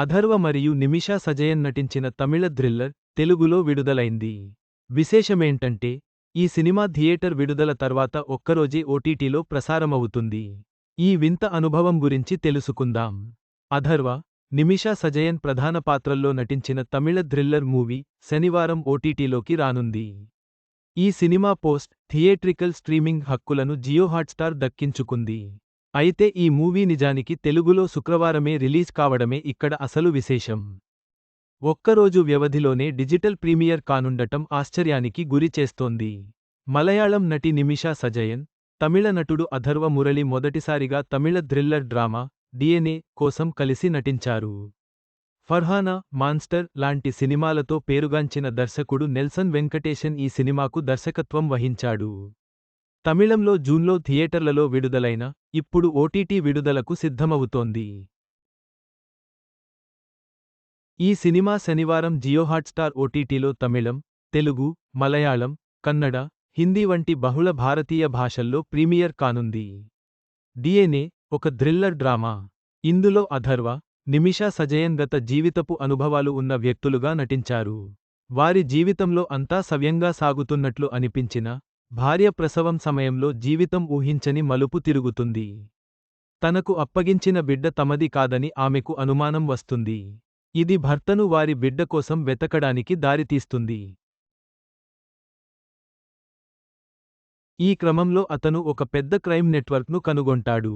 అథర్వ మరియు నిమిషా సజయన్ నటించిన తమిళ థ్రిల్లర్ తెలుగులో విడుదలైంది. విశేషమేంటంటే ఈ సినిమా థియేటర్ విడుదల తర్వాత ఒక్కరోజే ఓటీటీలో ప్రసారమవుతుంది. ఈ వింత అనుభవం గురించి తెలుసుకుందాం. అథర్వ నిమిషా సజయన్ ప్రధాన పాత్రల్లో నటించిన తమిళ థ్రిల్లర్ మూవీ శనివారం ఓటీటీలోకి రానుంది. ఈ సినిమా పోస్ట్ థియేట్రికల్ స్ట్రీమింగ్ హక్కులను జియో హాట్స్టార్ దక్కించుకుంది. అయితే ఈ మూవీ నిజానికి తెలుగులో శుక్రవారమే రిలీజ్ కావడమే ఇక్కడ అసలు విశేషం. ఒక్కరోజు వ్యవధిలోనే డిజిటల్ ప్రీమియర్ కానుండటం ఆశ్చర్యానికి గురి చేస్తోంది. మలయాళం నటి నిమిషా సజయన్ తమిళ నటుడు అథర్వ మురళి మొదటిసారిగా తమిళ థ్రిల్లర్ డ్రామా డిఎన్ఏ కోసం కలిసి నటించారు. ఫర్హానా మాన్స్టర్ లాంటి సినిమాలతో పేరుగాంచిన దర్శకుడు నెల్సన్ వెంకటేశన్ ఈ సినిమాకు దర్శకత్వం వహించాడు. తమిళంలో జూన్లో థియేటర్లలో విడుదలైన ఇప్పుడు ఓటీటీ విడుదలకు సిద్ధమవుతోంది. ఈ సినిమా శనివారం జియోహాట్స్టార్ ఓటీటీలో తమిళం తెలుగు మలయాళం కన్నడ హిందీ వంటి బహుళ భారతీయ భాషల్లో ప్రీమియర్ కానుంది. డిఎన్ఏ ఒక థ్రిల్లర్ డ్రామా. ఇందులో అథర్వ నిమిషా సజయన్ గత జీవితపు అనుభవాలు ఉన్న వ్యక్తులుగా నటించారు. వారి జీవితంలో అంతా సవ్యంగా సాగుతున్నట్లు అనిపించిన భార్య ప్రసవం సమయంలో జీవితం ఊహించని మలుపు తిరుగుతుంది. తనకు అప్పగించిన బిడ్డ తమది కాదని ఆమెకు అనుమానం వస్తుంది. ఇది భర్తను వారి బిడ్డ కోసం వెతకడానికి దారితీస్తుంది. ఈ క్రమంలో అతను ఒక పెద్ద క్రైమ్ నెట్వర్క్ను కనుగొంటాడు.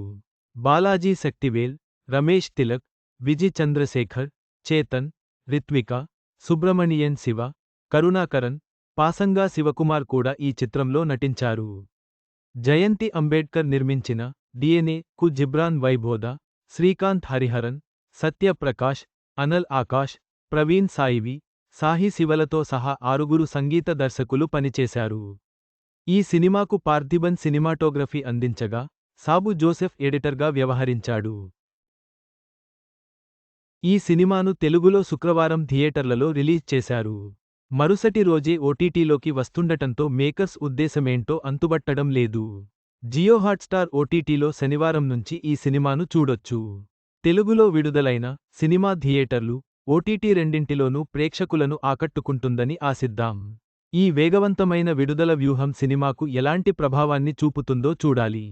బాలాజీ శక్తివేల్ రమేష్ తిలక్ విజి చంద్రశేఖర్ చేతన్ రిత్విక సుబ్రమణియన్ శివ కరుణాకరన్ పాసంగా శివకుమార్ కూడా ఈ చిత్రంలో నటించారు. జయంతి అంబేడ్కర్ నిర్మించిన డిఎన్ఏ కు జిబ్రాన్ వైభోద శ్రీకాంత్ హరిహరన్ సత్యప్రకాష్ అనల్ ఆకాష్ ప్రవీణ్ సాయివి సాహి శివలతో సహా ఆరుగురు సంగీత దర్శకులు పనిచేశారు. ఈ సినిమాకు పార్థిబన్ సినిమాటోగ్రఫీ అందించగా సాబు జోసెఫ్ ఎడిటర్గా వ్యవహరించాడు. ఈ సినిమాను తెలుగులో శుక్రవారం థియేటర్లలో రిలీజ్ చేశారు. మరుసటి రోజే ఓటీటీలోకి వస్తుండటంతో మేకర్స్ ఉద్దేశమేంటో అంతుబట్టడం లేదు. జియో హాట్స్టార్ ఓటీటీలో శనివారం నుంచి ఈ సినిమాను చూడొచ్చు. తెలుగులో విడుదలైన సినిమా థియేటర్లు ఓటీటీ రెండింటిలోనూ ప్రేక్షకులను ఆకట్టుకుంటుందని ఆశిద్దాం. ఈ వేగవంతమైన విడుదల వ్యూహం సినిమాకు ఎలాంటి ప్రభావాన్ని చూపుతుందో చూడాలి.